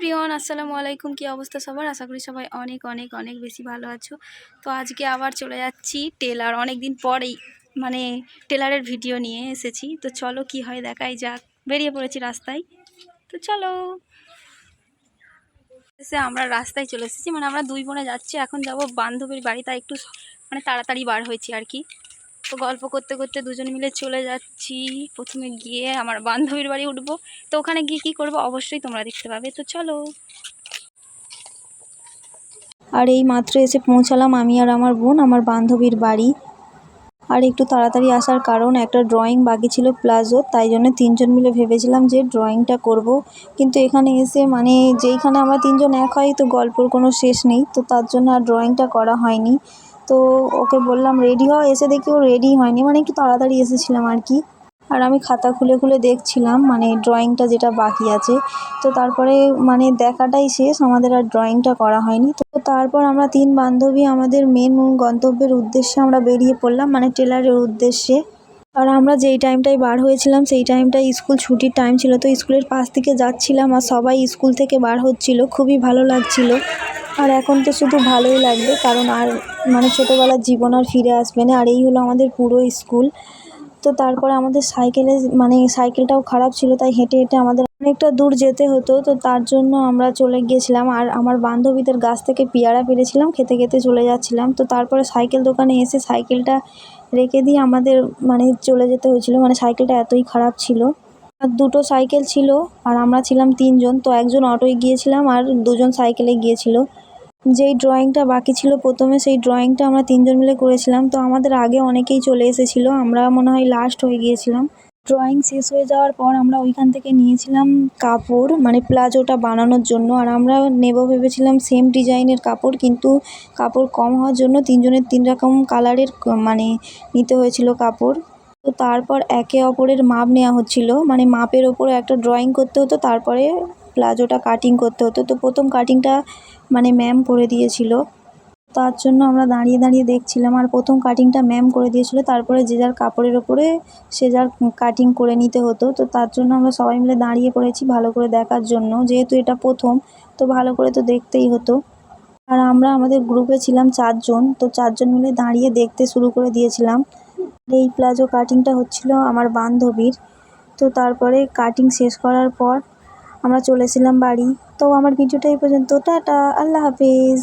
প্রিয়ন আসসালামু আলাইকুম। কি অবস্থা সবার? আশা করি সবাই অনেক অনেক অনেক বেশি ভালো আছো। তো আজকে আবার চলে যাচ্ছি টেলার। অনেক দিন পরেই মানে টেলারের ভিডিও নিয়ে এসেছি। তো চলো কি হয় দেখাই যাক। বেরিয়ে পড়েছি রাস্তায়। তো চলো। এসে আমরা রাস্তায় চলে এসেছি। মানে আমরা দুই বোনে যাচ্ছি। এখন যাব বান্ধবীর বাড়ি। তাই একটু মানে তাড়াতাড়ি বার হয়েছি আর কি। তো গল্প করতে করতে দুজন মিলে চলে যাচ্ছি। প্রথমে গিয়ে আমার বান্ধবীর বাড়ি উঠবো। তো ওখানে গিয়ে কী করব? অবশ্যই তোমরা দেখতে পাবে। তো চলো। আর এই মাত্র এসে পৌঁছালাম আমি আর আমার বোন, আমার বান্ধবীর বাড়ি। আর একটু তাড়াতাড়ি আসার কারণ, একটা ড্রয়িং বাকি ছিল প্লাজো, তাই জন্য তিনজন মিলে ভেবেছিলাম যে ড্রয়িংটা করব। কিন্তু এখানে এসে মানে যেইখানে আমরা তিনজন এক হয়, তো গল্পর কোনো শেষ নেই। তো তার জন্য আর ড্রয়িংটা করা হয়নি। তো ওকে বললাম রেডি হও? এসে দেখি ও রেডি হয়নি মানে একটু তাড়াতাড়ি এসেছিলাম আর কি। আর আমি খাতা খুলে খুলে দেখছিলাম মানে ড্রয়িংটা যেটা বাকি আছে। তো তারপরে মানে দেখাটাই শেষ, আমাদের আর ড্রয়িংটা করা হয়নি। তো তারপর আমরা তিন বান্ধবী, আমাদের মেন গন্তব্যের উদ্দেশ্যে আমরা বেরিয়ে পড়লাম মানে টেলারের উদ্দেশ্যে। আর আমরা যেই টাইমটায় বার হয়েছিলাম, সেই টাইমটায় স্কুল ছুটির টাইম ছিল। তো স্কুলের পাশ থেকে যাচ্ছিলাম আর সবাই স্কুল থেকে বার হচ্ছিল। খুবই ভালো লাগছিল। আর এখন তো শুধু ভালোই লাগবে, কারণ আর মানে ছোটোবেলার জীবন আর ফিরে আসবে না। আর এই হলো আমাদের পুরো স্কুল। তো তারপরে আমাদের সাইকেলে মানে সাইকেলটাও খারাপ ছিল, তাই হেঁটে হেঁটে আমাদের অনেকটা দূর যেতে হতো। তো তার জন্য আমরা চলে গিয়েছিলাম। আর আমার বান্ধবীদের গাছ থেকে পেয়ারা পেরেছিলাম, খেতে খেতে চলে যাচ্ছিলাম। তো তারপরে সাইকেল দোকানে এসে সাইকেলটা রেখে দিয়ে আমাদের মানে চলে যেতে হয়েছিল। মানে সাইকেলটা এতই খারাপ ছিল। আর দুটো সাইকেল ছিল, আর আমরা ছিলাম তিনজন। তো একজন অটোয় গিয়েছিলাম, আর দুজন সাইকেলে গিয়েছিল। যেই ড্রয়িংটা বাকি ছিল প্রথমে, সেই ড্রয়িংটা আমরা তিনজন মিলে করেছিলাম। তো আমাদের আগে অনেকেই চলে এসেছিল, আমরা মনে হয় লাস্ট হয়ে গিয়েছিলাম। ড্রয়িং শেষ হয়ে যাওয়ার পর আমরা ওইখান থেকে নিয়েছিলাম কাপড় মানে প্লাজোটা বানানোর জন্য। আর আমরা নেব ভেবেছিলাম সেম ডিজাইনের কাপড়, কিন্তু কাপড় কম হওয়ার জন্য তিনজনের তিন রকম কালারের মানে নিতে হয়েছিল কাপড়। তো তারপর একে অপরের মাপ নেওয়া হচ্ছিল। মানে মাপের ওপরে একটা ড্রয়িং করতে হতো, তারপরে প্লাজোটা কাটিং করতে হতো। তো প্রথম কাটিংটা মানে ম্যাম করে দিয়েছিল। তার জন্য আমরা দাঁড়িয়ে দাঁড়িয়ে দেখছিলাম আর প্রথম কাটিংটা ম্যাম করে দিয়েছিল। তারপরে যে যার কাপড়ের ওপরে সে যার কাটিং করে নিতে হতো। তো তার জন্য আমরা সবাই মিলে দাঁড়িয়ে পড়েছি ভালো করে দেখার জন্য। যেহেতু এটা প্রথম, তো ভালো করে তো দেখতেই হতো। আর আমরা আমাদের গ্রুপে ছিলাম চারজন। তো চারজন মিলে দাঁড়িয়ে দেখতে শুরু করে দিয়েছিলাম। এই প্লাজো কাটিংটা হচ্ছিল আমার বান্ধবীর। তো তারপরে কাটিং শেষ করার পর আমরা চলেছিলাম বাড়ি। তো আমার ভিডিওটা এই পর্যন্ত। টাটা আল্লাহ হাফিজ।